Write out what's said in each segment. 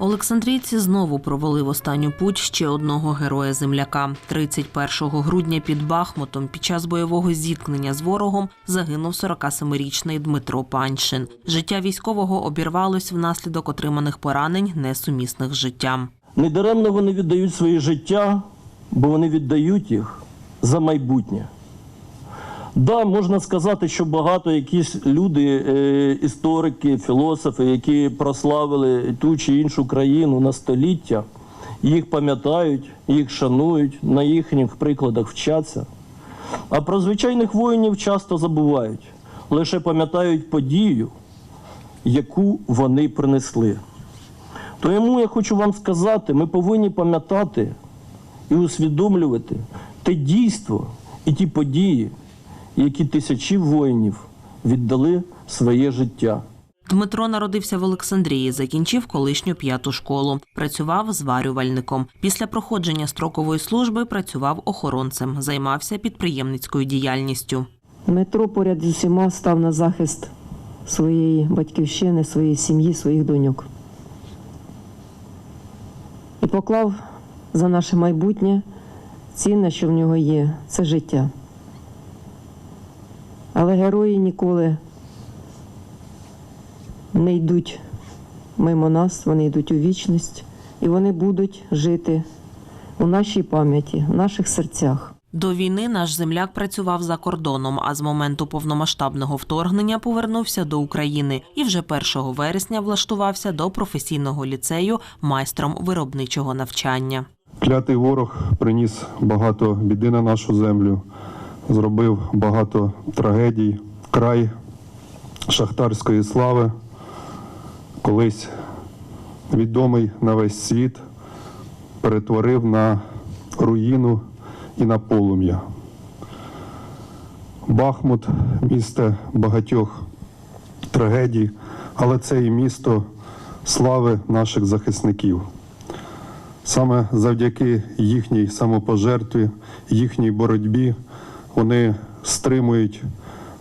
Олександрійці знову провели в останню путь ще одного героя земляка. 31 грудня під Бахмутом під час бойового зіткнення з ворогом загинув 47-річний Дмитро Паньшин. Життя військового обірвалось внаслідок отриманих поранень, несумісних життям. Недаремно вони віддають своє життя, бо вони віддають їх за майбутнє. Да, можна сказати, що багато якісь люди, е, історики, філософи, які прославили ту чи іншу країну на століття, їх пам'ятають, їх шанують, на їхніх прикладах вчаться. А про звичайних воїнів часто забувають, лише пам'ятають подію, яку вони принесли. Тому я хочу вам сказати, ми повинні пам'ятати і усвідомлювати те дійство і ті події, які тисячі воїнів віддали своє життя. Дмитро народився в Олександрії, закінчив колишню п'яту школу. Працював зварювальником. Після проходження строкової служби працював охоронцем, займався підприємницькою діяльністю. Дмитро поряд з усіма став на захист своєї батьківщини, своєї сім'ї, своїх доньок. І поклав за наше майбутнє цінне, що в нього є, це життя. Але герої ніколи не йдуть мимо нас, вони йдуть у вічність, і вони будуть жити у нашій пам'яті, в наших серцях. До війни наш земляк працював за кордоном, а з моменту повномасштабного вторгнення повернувся до України і вже 1 вересня влаштувався до професійного ліцею майстром виробничого навчання. Клятий ворог приніс багато біди на нашу землю, зробив багато трагедій. Край шахтарської слави, колись відомий на весь світ, перетворив на руїну і на полум'я. Бахмут місце багатьох трагедій, але це і місто слави наших захисників. Саме завдяки їхній самопожертві, їхній боротьбі вони стримують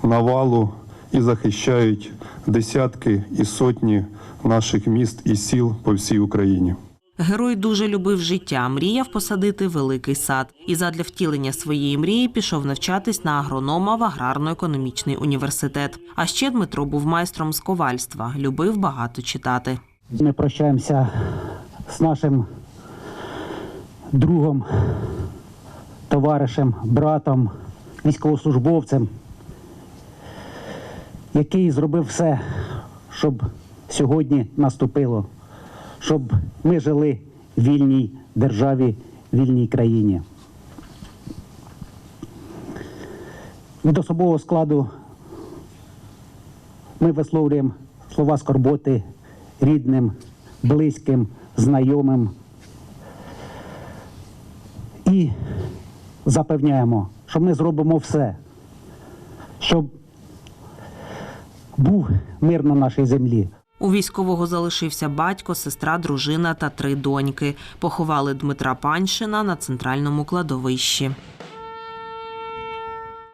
навалу і захищають десятки і сотні наших міст і сіл по всій Україні. Герой дуже любив життя, мріяв посадити великий сад. І задля втілення своєї мрії пішов навчатись на агронома в аграрно-економічний університет. А ще Дмитро був майстром з ковальства, любив багато читати. Ми прощаємося з нашим другом, товаришем, братом, військовослужбовцем, який зробив все, щоб сьогодні наступило, щоб ми жили в вільній державі, вільній країні. Від особового складу ми висловлюємо слова скорботи рідним, близьким, знайомим і запевняємо, що ми зробимо все, щоб був мир на нашій землі. У військового залишився батько, сестра, дружина та три доньки. Поховали Дмитра Панщина на центральному кладовищі.